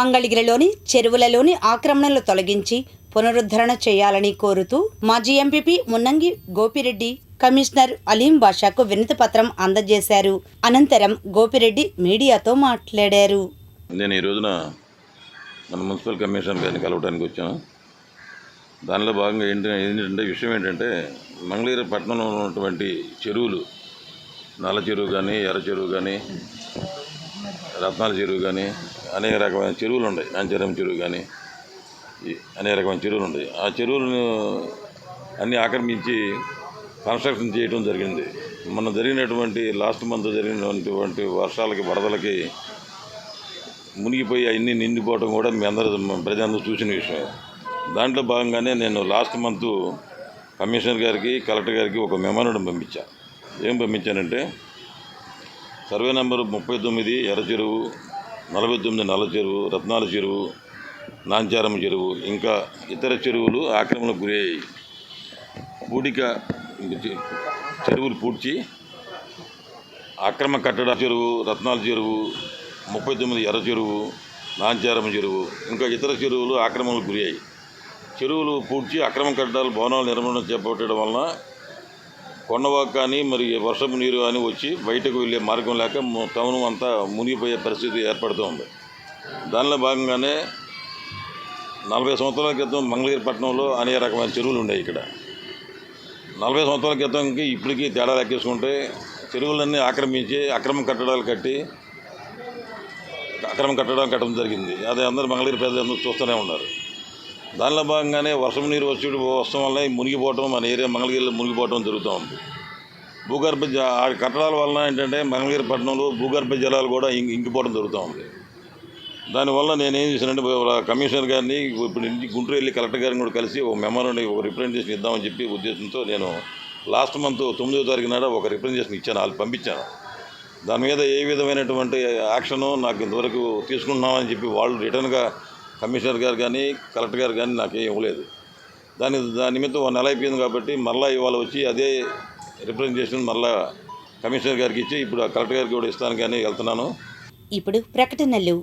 మంగళగిరిలోని చెరువులలోని ఆక్రమణలు తొలగించి పునరుద్ధరణ చేయాలని కోరుతూ మాజీ ఎంపీపీ మున్నంగి గోపిరెడ్డి కమిషనర్ అలీం బాషాకు వినతి పత్రం అందజేశారు. అనంతరం గోపిరెడ్డి మీడియాతో మాట్లాడారు. నేను ఈ రోజున మన మున్సిపల్ కమిషనర్ గారిని కలవడానికి వచ్చాను. దానిలో భాగంగా ఏంటంటే ఏంటంటే విషయం ఏంటంటే మంగళగిరి పట్టణంలో ఉన్నటువంటి చెరువులు నల్ల చెరువు కానీ ఎర్ర చెరువు కానీ రత్నాల చెరువు కానీ అనేక రకమైన చెరువులు ఉన్నాయి. నాంచరం చెరువు కానీ ఈ అనేక రకమైన చెరువులు ఉన్నాయి. ఆ చెరువులను అన్నీ ఆక్రమించి కన్స్ట్రక్షన్ చేయడం జరిగింది. మొన్న జరిగినటువంటి లాస్ట్ మంత్ జరిగినటువంటి వర్షాలకి వరదలకి మునిగిపోయి అన్నీ నిండిపోవడం కూడా మీ అందరూ ప్రజలందరూ చూసిన విషయం. దాంట్లో భాగంగానే నేను లాస్ట్ మంత్ కమిషనర్ గారికి కలెక్టర్ గారికి ఒక మెమోరండం పంపించాను ఏం పంపించానంటే సర్వే నెంబర్ ముప్పై తొమ్మిది ఎర్ర చెరువు నలభై తొమ్మిది నల్ల చెరువు రత్నాల చెరువు నాంచారం చెరువు ఇంకా ఇతర చెరువులు ఆక్రమణకు గురయ్యాయి. పూడిక చెరువులు పూడ్చి అక్రమ కట్టడ చెరువు రత్నాల చెరువు ముప్పై తొమ్మిది ఎర్ర చెరువు నాంచారం చెరువు ఇంకా ఇతర చెరువులు ఆక్రమణకు గురయ్యాయి. చెరువులు పూడ్చి అక్రమ కట్టడాలు భవనాలు నిర్మాణం చేపట్టడం వలన కొండవాకు కానీ మరి వర్షపు నీరు కానీ వచ్చి బయటకు వెళ్ళే మార్గం లేక మొ- టౌన్ అంతా మునిగిపోయే పరిస్థితి ఏర్పడుతూ ఉంది. దానిలో భాగంగానే నలభై సంవత్సరాల క్రితం మంగళగిరి పట్టణంలో అనేక రకమైన చెరువులు ఉన్నాయి ఇక్కడ. నలభై సంవత్సరాల క్రితంకి ఇప్పటికీ తేడా లెక్కేసుకుంటే చెరువులన్నీ ఆక్రమించి అక్రమ కట్టడాలు కట్టి అక్రమ కట్టడాలు కట్టడం జరిగింది. అదే అందరూ మంగళగిరి ప్రజలందరూ చూస్తూనే ఉన్నారు. దానిలో భాగంగానే వర్షం నీరు వచ్చి వస్తాం వల్ల మునిగిపోవటం మన ఏరియా మంగళగిరిలో మునిగిపోవటం జరుగుతూ ఉంది. భూగర్భ జ ఆ కట్టడాల వలన ఏంటంటే మంగళగిరి పట్టణంలో భూగర్భ జలాలు కూడా ఇంకి ఇంకిపోవడం జరుగుతూ ఉంది. దానివల్ల నేను ఏం చేశానంటే కమిషనర్ గారిని ఇప్పుడు గుంటూరు వెళ్ళి కలెక్టర్ గారిని కూడా కలిసి ఒక మెమోరండి ఒక రిప్రజెంటేషన్ ఇద్దామని చెప్పి ఉద్దేశంతో నేను లాస్ట్ మంత్ తొమ్మిదో తారీఖు నాడు ఒక రిప్రజెంటేషన్ ఇచ్చాను. వాళ్ళు పంపించాను. దాని మీద ఏ విధమైనటువంటి యాక్షను నాకు ఇంతవరకు తీసుకుంటున్నామని చెప్పి వాళ్ళు రిటర్న్గా కమిషనర్ గారు కానీ కలెక్టర్ గారు కానీ నాకేం ఇవ్వలేదు. దాని దాని నిమిత్తం ఒక నెల అయిపోయింది కాబట్టి మళ్ళీ ఇవాళ వచ్చి అదే రిప్రజెంటేషన్ మళ్ళీ కమిషనర్ గారికి ఇచ్చి ఇప్పుడు కలెక్టర్ గారికి కూడా ఇస్తాను కానీ వెళ్తున్నాను. ఇప్పుడు ప్రకటనలు.